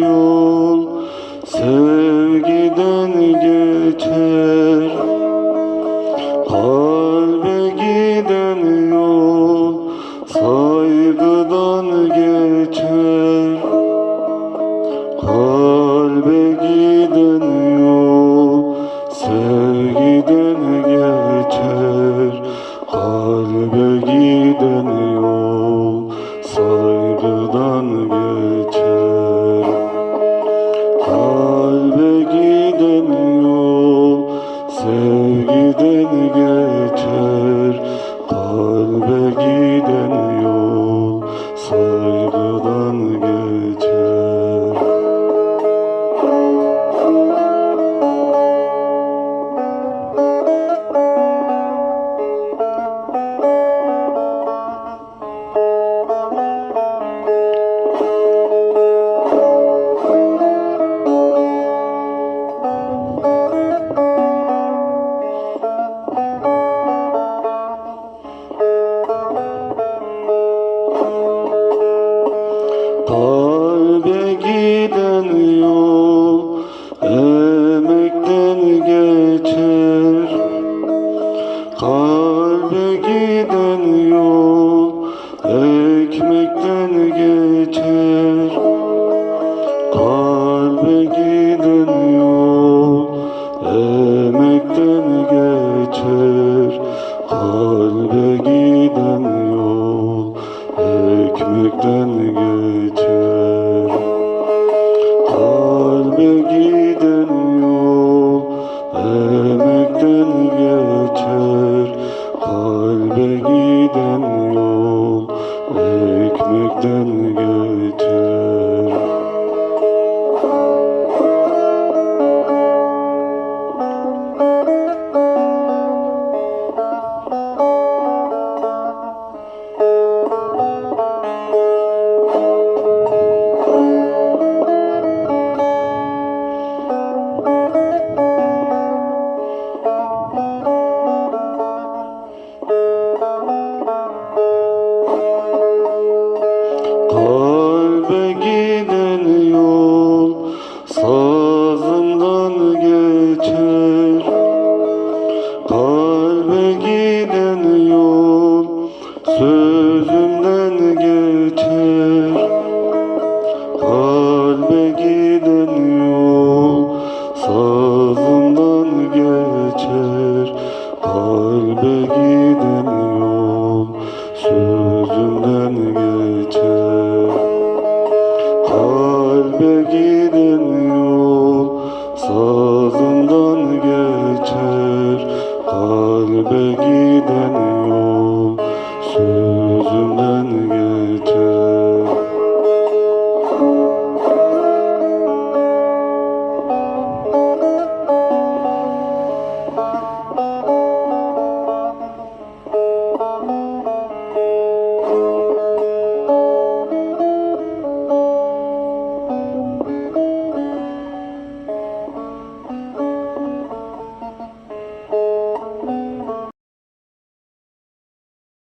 yol sevgiden geçer. Kalbe giden yol saygıdan geçer. Kalbe giden yol sevgiden geçer. Kalbe giden yol gitmekten geçer. Kalbe giden yol emekten geçer. Kalbe giden yol ekmekten geçer. To. yol sazından geçer. Kalbe giden yol sözümden geçer. Kalbe giden yol sazından geçer. Kalbe giden yol sözümden geçer. bir yol sağ